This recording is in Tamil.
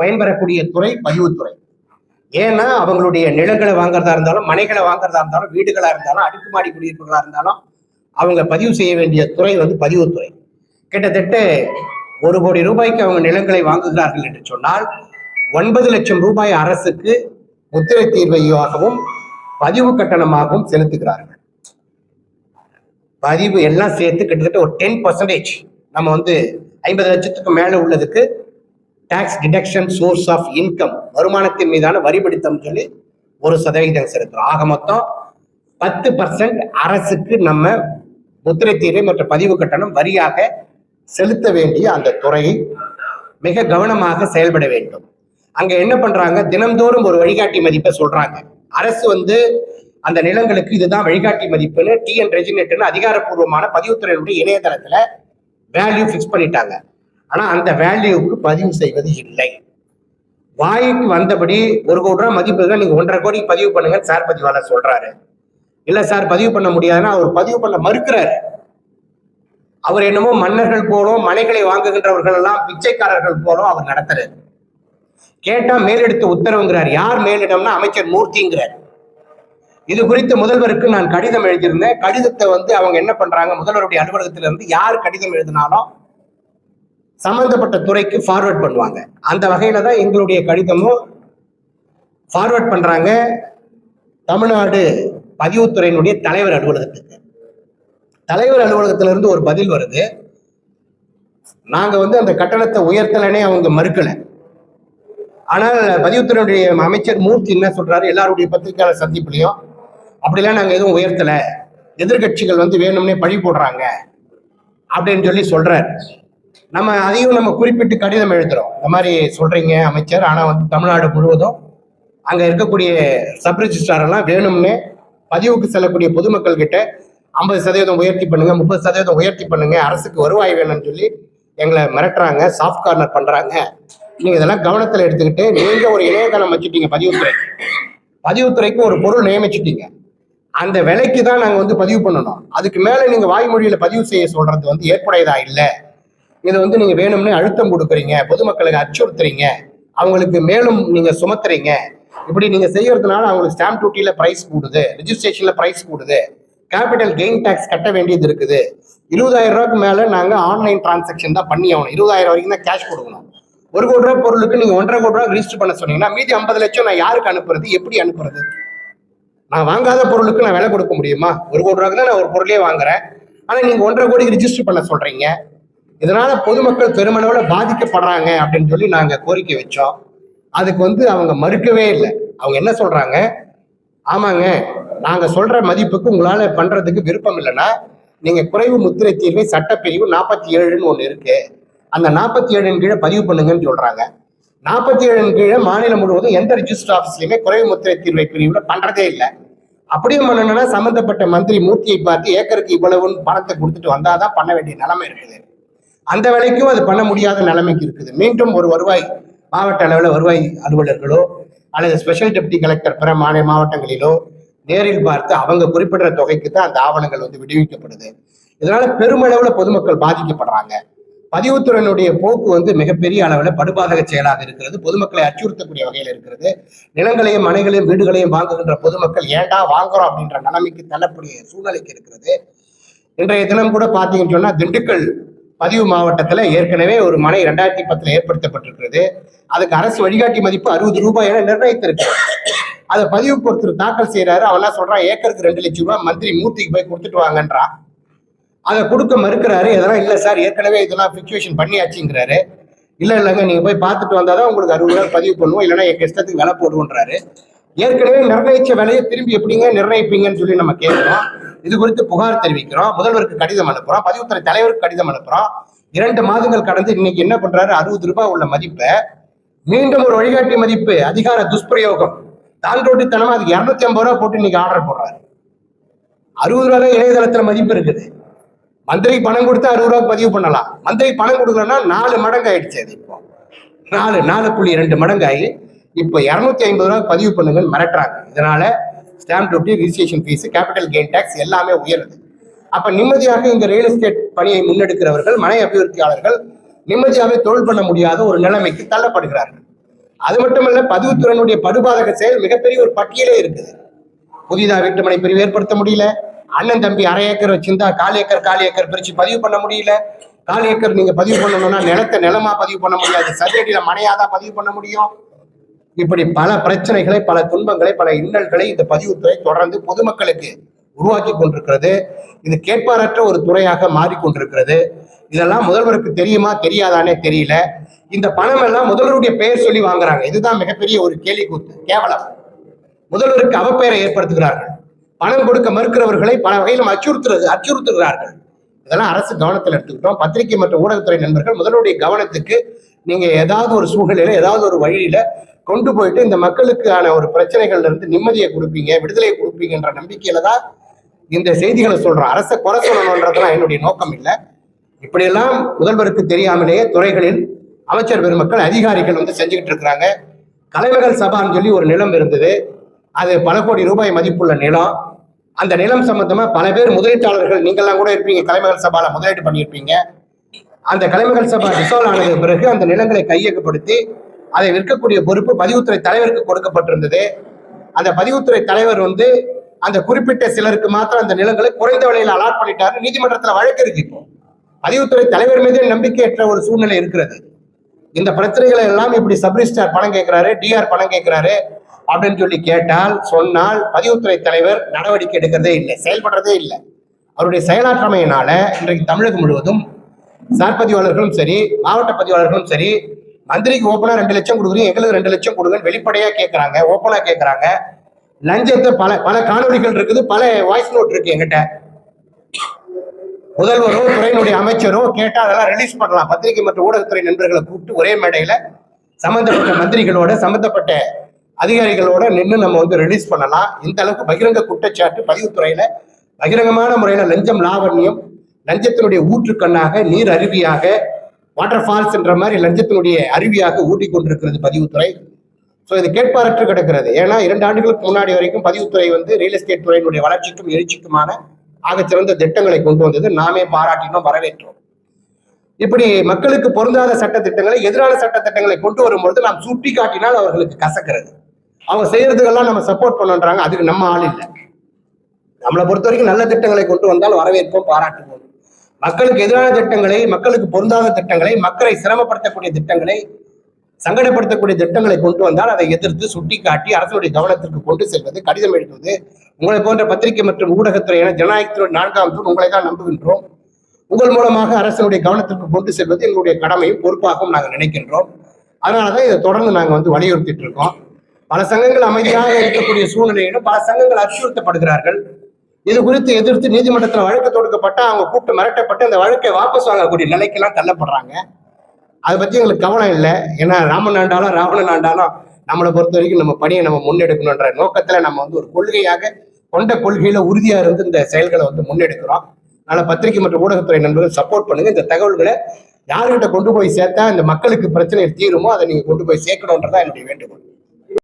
பயன்பெறக்கூடிய துறை பதிவுத்துறை. ஏன்னா அவங்களுடைய நிலங்களை வாங்குறதா இருந்தாலும் மனைகளை வாங்குறதா இருந்தாலும் வீடுகளா இருந்தாலும் அடுக்குமாடி குடியிருப்புகளா இருந்தாலும் அவங்க பதிவு செய்ய வேண்டிய துறை வந்து பதிவுத்துறை. கிட்டத்தட்ட ஒரு கோடி ரூபாய்க்கு அவங்க நிலங்களை வாங்குகிறார்கள் என்று சொன்னால் ஒன்பது லட்சம் ரூபாய் அரசுக்கு முத்திரை தீர்வையாகவும் பதிவு கட்டணமாகவும் செலுத்துகிறார்கள். பதிவு எல்லாம் சேர்த்து கிட்டத்தட்ட ஒரு டென் பர்சன்டேஜ் நம்ம வந்து ஐம்பது லட்சத்துக்கு மேலே உள்ளதுக்கு tax deduction source of income வருமானத்தின் மீதான வரி பிடித்தம் சொல்லி ஒரு சதவிகிதம் செலுத்துறோம். ஆக மொத்தம் பத்து பர்சன்ட் அரசுக்கு நம்ம முத்திரை தீர்வை மற்றும் பதிவு கட்டணம் வரியாக செலுத்த வேண்டிய அந்த துறையை மிக கவனமாக செயல்பட வேண்டும். அங்க என்ன பண்றாங்க? தினம்தோறும் ஒரு வழிகாட்டி மதிப்பை சொல்றாங்க. அரசு வந்து அந்த நிலங்களுக்கு இதுதான் வழிகாட்டி மதிப்புன்னு டிஎன் ரெஜினேட்டுன்னு அதிகாரப்பூர்வமான பதிவுத்துறையினுடைய இணையதளத்துல வேல்யூ ஃபிக்ஸ் பண்ணிட்டாங்க. ஆனால் அந்த வேல்யூவுக்கு பதிவு செய்வது இல்லை. வாய்க்கு வந்தபடி ஒரு கோடி ரூபா மதிப்பு தான் நீங்கள் ஒன்றரை கோடி பதிவு பண்ணுங்கன்னு சார் பதிவாளர் சொல்றாரு. இல்லை சார் பதிவு பண்ண முடியாதுன்னா அவர் பதிவு பண்ண மறுக்கிறாரு. அவர் என்னமோ மன்னர்கள் போலும் மலைகளை வாங்குகின்றவர்கள் எல்லாம் பிச்சைக்காரர்கள் போலும் அவர் நடத்துறாரு. கேட்டா மேலெடுத்த உத்தரவுங்கிறார். யார் மேலிடம்னா அமைச்சர் மூர்த்திங்கிறார். இது குறித்து முதல்வருக்கு நான் கடிதம் எழுதியிருந்தேன். கடிதத்தை வந்து அவங்க என்ன பண்றாங்க? முதல்வருடைய அலுவலகத்திலிருந்து யார் கடிதம் எழுதினாலும் சம்பந்தப்பட்ட துறைக்கு ஃபார்வர்ட் பண்ணுவாங்க. அந்த வகையில தான் எங்களுடைய கடிதமும் ஃபார்வர்ட் பண்றாங்க. தமிழ்நாடு பதிவுத்துறையினுடைய தலைவர் அலுவலகத்துக்கு. தலைவர் அலுவலகத்திலிருந்து ஒரு பதில் வருது. நாங்கள் வந்து அந்த கட்டணத்தை உயர்த்தலனே அவங்க மறுக்கலை. ஆனால் பதிவுத்துறையுடைய அமைச்சர் மூர்த்தி என்ன சொல்றாரு? எல்லாருடைய பத்திரிகையாளர் சந்திப்புலையும் அப்படிலாம் நாங்கள் எதுவும் உயர்த்தலை. எதிர்கட்சிகள் வந்து வேணும்னே பழி போடுறாங்க. அப்படின்னு சொல்லி சொல்றாரு. நம்ம அதையும் நம்ம குறிப்பிட்டு கடிதம் எழுதுறோம். இந்த மாதிரி சொல்றீங்க அமைச்சர். ஆனா வந்து தமிழ்நாடு முழுவதும் அங்க இருக்கக்கூடிய சப் ரெஜிஸ்ட்ரார் எல்லாம் வேணும்னு பதிவுக்கு செல்லக்கூடிய பொதுமக்கள் கிட்ட ஐம்பது சதவீதம் உயர்த்தி பண்ணுங்க முப்பது சதவீதம் உயர்த்தி பண்ணுங்க. அரசுக்கு வருவாய் வேணும்னு சொல்லி எங்களை மிரட்டுறாங்க சாஃப்ட் கார்னர் பண்றாங்க. நீங்க இதெல்லாம் கவனத்துல எடுத்துக்கிட்டு நீங்க ஒரு இணையதளம் வச்சுட்டீங்க பதிவுத்துறை. பதிவுத்துறைக்கு ஒரு பொருள் நியமிச்சிட்டீங்க. அந்த விலைக்கு தான் நாங்க வந்து பதிவு பண்ணணும். அதுக்கு மேல நீங்க வாய்மொழியில பதிவு செய்ய சொல்றது வந்து ஏற்புடையதா இல்லை? இதை வந்து நீங்க வேணும்னே அழுத்தம் கொடுக்குறீங்க பொதுமக்களுக்கு அச்சுறுத்துறீங்க அவங்களுக்கு மேலும் நீங்க சுமத்துறீங்க. இப்படி நீங்க செய்யறதுனால அவங்களுக்கு ஸ்டாம்ப் டியூட்டியில பிரைஸ் கூடுது ரிஜிஸ்ட்ரேஷன்ல பிரைஸ் கூடுது. கேபிட்டல் கெயின் டேக்ஸ் கட்ட வேண்டியது இருக்குது. இருபதாயிரம் ரூபாய்க்கு மேல நாங்க ஆன்லைன் டிரான்சாக்ஷன் தான் பண்ணி ஆகணும். இருபதாயிரம் வரைக்கும் தான் கேஷ் கொடுக்கணும். ஒரு கோடி ரூபாய் பொருளுக்கு நீங்க ஒன்றரை கோடி ரூபாய் ரிஜிஸ்டர் பண்ண சொன்னீங்கன்னா மீதி ஐம்பது லட்சம் நான் யாருக்கு அனுப்புறது? எப்படி அனுப்புறது? நான் வாங்காத பொருளுக்கு நான் விலை கொடுக்க முடியுமா? ஒரு கோடி ரூபாய்க்கு தான் நான் ஒரு பொருளே வாங்குறேன். ஆனா நீங்க ஒன்றரை கோடிக்கு ரிஜிஸ்டர் பண்ண சொல்றீங்க. இதனால பொதுமக்கள் பெருமளவுல பாதிக்கப்படுறாங்க அப்படின்னு சொல்லி நாங்க கோரிக்கை வச்சோம். அதுக்கு வந்து அவங்க மறுக்கவே இல்லை. அவங்க என்ன சொல்றாங்க? ஆமாங்க நாங்க சொல்ற மதிப்புக்கு உங்களால பண்றதுக்கு விருப்பம் இல்லைன்னா நீங்க குறைவு முத்திரை தீர்வை சட்டப்பிரிவு நாற்பத்தி ஏழுன்னு ஒண்ணு இருக்கு. அந்த நாற்பத்தி ஏழின் கீழே பதிவு பண்ணுங்கன்னு சொல்றாங்க. நாற்பத்தி ஏழின் கீழே மாநிலம் முழுவதும் எந்த ரிஜிஸ்டர் ஆஃபீஸ்லயுமே குறைவு முத்திரை தீர்வை பிரிவுல பண்றதே இல்லை. அப்படியும் பண்ணணும்னா சம்பந்தப்பட்ட மந்திரி மூர்த்தியை பார்த்து ஏக்கருக்கு இவ்வளவுன்னு பணத்தை கொடுத்துட்டு வந்தாதான் பண்ண வேண்டிய நிலைமை இருக்குது. அந்த வேலைக்கும் அது பண்ண முடியாத நிலைமைக்கு இருக்குது. மீண்டும் ஒரு வருவாய் மாவட்ட அளவில் வருவாய் அலுவலர்களோ அல்லது ஸ்பெஷல் டெப்டி கலெக்டர் பிற மாநில மாவட்டங்களிலோ நேரில் பார்த்து அவங்க குறிப்பிடுற தொகைக்கு தான் அந்த ஆவணங்கள் வந்து விடுவிக்கப்படுது. இதனால பெருமளவில் பொதுமக்கள் பாதிக்கப்படுறாங்க. பதிவுத்துறையினுடைய போக்கு வந்து மிகப்பெரிய அளவில் படுபாதக செயலாக இருக்கிறது. பொதுமக்களை அச்சுறுத்தக்கூடிய வகையில் இருக்கிறது. நிலங்களையும் மனைகளையும் வீடுகளையும் வாங்குகின்ற பொதுமக்கள் ஏண்டா வாங்குறோம் அப்படின்ற நிலைமைக்கு தள்ளக்கூடிய சூழ்நிலைக்கு இருக்கிறது. இன்றைய தினம் கூட பார்த்தீங்கன்னு சொன்னால் திண்டுக்கல் பதிவு மாவட்டத்துல ஏற்கனவே ஒரு மனை ரெண்டாயிரத்தி பத்தில் ஏற்படுத்தப்பட்டிருக்கிறது. அதுக்கு அரசு வழிகாட்டி மதிப்பு அறுபது ரூபாய் என நிர்ணயித்திருக்கு. அதை பதிவு பொறுத்து தாக்கல் செய்யறாரு அவன் என்ன சொல்றான் ஏக்கருக்கு ரெண்டு லட்சம் ரூபாய் மந்திரி மூர்த்திக்கு போய் கொடுத்துட்டு வாங்கன்றான் அதை கொடுக்க மறுக்கிறாரு. இதெல்லாம் இல்ல சார் ஏற்கனவே இதெல்லாம் ஃபிக்சுவேஷன் பண்ணியாச்சுங்கிறாரு. இல்லை இல்லைங்க நீங்க போய் பார்த்துட்டு வந்தாதான் உங்களுக்கு அறுபது ரூபாய் பதிவு பண்ணுவோம். இல்லைன்னா என் இஷ்டத்துக்கு விலை போடுவோன்றாரு. ஏற்கனவே நிர்ணயிச்ச விலையை திரும்பி எப்படிங்க நிர்ணயிப்பீங்கன்னு சொல்லி நம்ம கேட்குறோம். இது குறித்து புகார் தெரிவிக்கிறோம். முதல்வருக்கு கடிதம் அனுப்புறோம். பதிவுத்துறை தலைவருக்கு கடிதம் அனுப்புறோம். இரண்டு மாதங்கள் கடந்து இன்னைக்கு என்ன பண்றாரு? அறுபது ரூபாய் உள்ள மதிப்பை. மீண்டும் ஒரு வழிகாட்டி மதிப்பு. அதிகார துஷ்பிரயோகம். தான் ரோட்டித்தனமா அதுக்கு இருநூத்தி ஐம்பது ரூபாய் போட்டு இன்னைக்கு ஆர்டர் போடுறாரு. அறுபது ரூபாய் தான் இணையதளத்துல மதிப்பு இருக்குது. மந்திரி பணம் கொடுத்து அறுபது ரூபாய்க்கு பதிவு பண்ணலாம். மந்திரி பணம் கொடுக்கலன்னா நாலு மடங்கு ஆயிடுச்சு அது இப்போ. நாலு நாலு புள்ளி ரெண்டு மடங்கு ஆகி இப்போ இரநூத்தி ஐம்பது ரூபாய் பதிவு பண்ணுங்கன்னு மிரட்டுறாங்க. இதனால stamp duty registration fees capital gain tax எல்லாமே உயருது அப்ப நிம்மதியாக இந்த ரியல் எஸ்டேட் பணியை முன்னெடுக்கிறவர்கள் மனை அபிவிருத்தியாளர்கள் நிம்மதியாகவே தொழில் பண்ண முடியாத ஒரு நிலைமைக்கு தள்ளப்படுகிறார்கள். அது மட்டுமல்ல பதிவுத்துறையினுடைய படுபாதக செயல் மிகப்பெரிய ஒரு பட்டியலே இருக்குது. புதிதா வீட்டுமனை பிரிவு ஏற்படுத்த முடியல. அண்ணன் தம்பி அரை ஏக்கர் வச்சிருந்தா கால் ஏக்கர் கால் ஏக்கர் பிரித்து பதிவு பண்ண முடியல. கால் ஏக்கர் நீங்க பதிவு பண்ணணும்னா நிலத்தை நிலமா பதிவு பண்ண முடியாது. சதுரடியில மனையாதான் பதிவு பண்ண முடியும். இப்படி பல பிரச்சனைகளை பல துன்பங்களை பல இன்னல்களை இந்த பதிவுத்துறை தொடர்ந்து பொதுமக்களுக்கு உருவாக்கி கொண்டிருக்கிறது. இது கேட்பாரற்ற ஒரு துறையாக மாறிக்கொண்டிருக்கிறது இதெல்லாம் முதல்வருக்கு தெரியுமா தெரியாதானே தெரியல. இந்த பணம் எல்லாம் முதல்வருடைய பெயர் சொல்லி வாங்குறாங்க. இதுதான் மிகப்பெரிய ஒரு கேலி கூத்து கேவலம். முதல்வருக்கு அவப்பெயரை ஏற்படுத்துகிறார்கள். பணம் கொடுக்க மறுக்கிறவர்களை பல வகையிலும் அச்சுறுத்துறது அச்சுறுத்துகிறார்கள். இதெல்லாம் அரசு கவனத்தில் எடுத்துக்கிட்டோம். பத்திரிகை மற்றும் ஊடகத்துறை நண்பர்கள் முதல்வருடைய கவனத்துக்கு நீங்க ஏதாவது ஒரு சூழ்நிலையில ஏதாவது ஒரு வழியில கொண்டு போயிட்டு இந்த மக்களுக்கான ஒரு பிரச்சனைகள்ல இருந்து நிம்மதியை கொடுப்பீங்க விடுதலையை கொடுப்பீங்கன்ற நம்பிக்கையில தான் இந்த செய்திகளை சொல்றோம். அரசை குறை சொல்லணுன்றதுலாம் என்னுடைய நோக்கம் இல்லை. இப்படியெல்லாம் முதல்வருக்கு தெரியாமலேயே துறைகளில் அமைச்சர் பெருமக்கள் அதிகாரிகள் வந்து செஞ்சுக்கிட்டு இருக்கிறாங்க. கலைமகள் சபான்னு சொல்லி ஒரு நிலம் இருந்தது. அது பல கோடி ரூபாய் மதிப்புள்ள நிலம். அந்த நிலம் சம்பந்தமா பல பேர் முதலீட்டாளர்கள் நீங்கள்லாம் கூட இருப்பீங்க கலைமகள் சபால முதலீடு பண்ணியிருப்பீங்க. அந்த கலைமகள் சபா டிசால்வ் ஆனதுக்கு பிறகு அந்த நிலங்களை கையகப்படுத்தி அதை விற்கக்கூடிய பொறுப்பு பதிவுத்துறை தலைவருக்கு கொடுக்கப்பட்டிருந்தது. அந்த பதிவுத்துறை தலைவர் வந்து அந்த குறிப்பிட்ட சிலருக்கு மாத்திரம் அந்த நிலங்களை குறைந்த விலையில் அலாட் பண்ணிட்டாரு. நீதிமன்றத்தில் வழக்கு இருக்கு இப்போ. பதிவுத்துறை தலைவர் மீது நம்பிக்கையற்ற ஒரு சூழ்நிலை இருக்கிறது. இந்த பிரச்சனைகளை எல்லாம் இப்படி சப்ரிஸ்டார் பணம் கேட்கிறாரு டிஆர் பணம் கேட்கிறாரு அப்படின்னு சொல்லி கேட்டால் சொன்னால் பதிவுத்துறை தலைவர் நடவடிக்கை எடுக்கிறதே இல்லை செயல்படுறதே இல்லை. அவருடைய செயலாற்றமையினால இன்றைக்கு தமிழகம் முழுவதும் சார் பதிவாளர்களும் சரி மாவட்ட பதிவாளர்களும் சரி மந்திரிக்கு ஓப்பனா ரெண்டு லட்சம் கொடுக்குறீங்க எங்களுக்கு ரெண்டு லட்சம் கொடுங்கன்னு வெளிப்படையா கேட்கறாங்க ஓப்பனா கேட்கறாங்க லஞ்சத்தை பல பல காணொலிகள் இருக்குது பல வாய்ஸ் நோட் இருக்கு எங்கிட்ட முதல்வரோ துறையினுடைய அமைச்சரோ கேட்டா அதெல்லாம் ரிலீஸ் பண்ணலாம். பத்திரிகை மற்றும் ஊடகத்துறை நண்பர்களை கூப்பிட்டு ஒரே மேடையில சம்பந்தப்பட்ட மந்திரிகளோட சம்பந்தப்பட்ட அதிகாரிகளோட நின்று நம்ம வந்து ரிலீஸ் பண்ணலாம். இந்த அளவுக்கு பகிரங்க குற்றச்சாட்டு பதிவுத்துறையில பகிரங்கமான முறையில லஞ்சம் லாவண்யம் லஞ்சத்தினுடைய ஊற்றுக்கண்ணாக நீர் அருவியாக வாட்டர் ஃபால்ஸ் என்ற மாதிரி லஞ்சத்தினுடைய அருவியாக ஊட்டி கொண்டிருக்கிறது பதிவுத்துறை. ஸோ இது கேட்பாரற்று கிடக்கிறது. ஏன்னா இரண்டு ஆண்டுகளுக்கு முன்னாடி வரைக்கும் பதிவுத்துறை வந்து ரியல் எஸ்டேட் துறையினுடைய வளர்ச்சிக்கும் எழுச்சிக்குமான ஆகச்சிறந்த திட்டங்களை கொண்டு வந்தது. நாமே பாராட்டினோம் வரவேற்றோம். இப்படி மக்களுக்கு பொருந்தாத சட்ட திட்டங்களை எதிரான சட்ட திட்டங்களை கொண்டு வரும்பொழுது நாம் சுட்டி காட்டினால் அவர்களுக்கு கசக்கிறது. அவங்க செய்யறதுக்கெல்லாம் நம்ம சப்போர்ட் பண்ணுன்றாங்க. அதுக்கு நம்ம ஆள் இல்லை. நம்மளை பொறுத்த வரைக்கும் நல்ல திட்டங்களை கொண்டு வந்தால் வரவேற்போம் பாராட்டுவோம். மக்களுக்கு எதிரான திட்டங்களை மக்களுக்கு பொருந்தாத திட்டங்களை மக்களை சிரமப்படுத்தக்கூடிய திட்டங்களை சங்கடப்படுத்தக்கூடிய திட்டங்களை கொண்டு வந்தால் அதை எதிர்த்து சுட்டிக்காட்டி அரசுடைய கவனத்திற்கு கொண்டு செல்வது கடிதம் எழுதுவது உங்களை போன்ற பத்திரிகை மற்றும் ஊடகத்துறையான ஜனநாயகத்தினுடைய நான்காம் தூண் உங்களை தான் நம்புகின்றோம். உங்கள் மூலமாக அரசனுடைய கவனத்திற்கு கொண்டு செல்வது எங்களுடைய கடமையும் பொறுப்பாகவும் நாங்கள் நினைக்கின்றோம். அதனாலதான் இதை தொடர்ந்து நாங்கள் வந்து வலியுறுத்திட்டு இருக்கோம். பல சங்கங்கள் அமைதியாக இருக்கக்கூடிய சூழ்நிலையிலும் பல சங்கங்கள் அச்சுறுத்தப்படுகிறார்கள். இது குறித்து எதிர்த்து நீதிமன்றத்தில் வழக்கு தொடுக்கப்பட்டு அவங்க கூப்பிட்டு மிரட்டப்பட்டு அந்த வழக்கை வாபஸ் வாங்கக்கூடிய நிலைக்கெல்லாம் தள்ளப்படுறாங்க. அதை பற்றி எங்களுக்கு கவனம் இல்லை. ஏன்னா ராமன் ஆண்டாலும் ராவணன் ஆண்டாலும் நம்மளை பொறுத்த வரைக்கும் நம்ம பணியை நம்ம முன்னெடுக்கணுன்ற நோக்கத்தில் நம்ம வந்து ஒரு கொள்கையாக கொண்ட கொள்கையில் உறுதியாக இருந்து இந்த செயல்களை வந்து முன்னெடுக்கிறோம். அதனால் பத்திரிகை மற்றும் ஊடகத்துறை நண்பர்கள் சப்போர்ட் பண்ணுங்க. இந்த தகவல்களை யார்கிட்ட கொண்டு போய் சேர்த்தா இந்த மக்களுக்கு பிரச்சனை தீருமோ அதை நீங்கள் கொண்டு போய் சேர்க்கணுன்றதான் என்னுடைய வேண்டுகோள்.